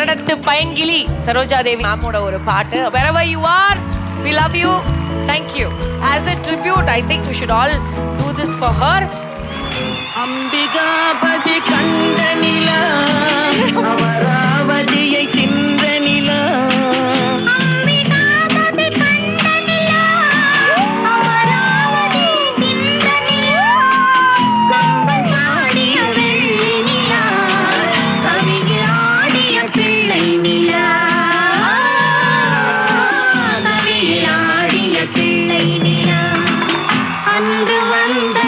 கன்னடத்து பயன்கிளி சரோஜா தேவி மேமோட ஒரு பாட்டு wherever you are we love you thank you as a tribute I think we should all do this for her Ambika கொண்டு வந்த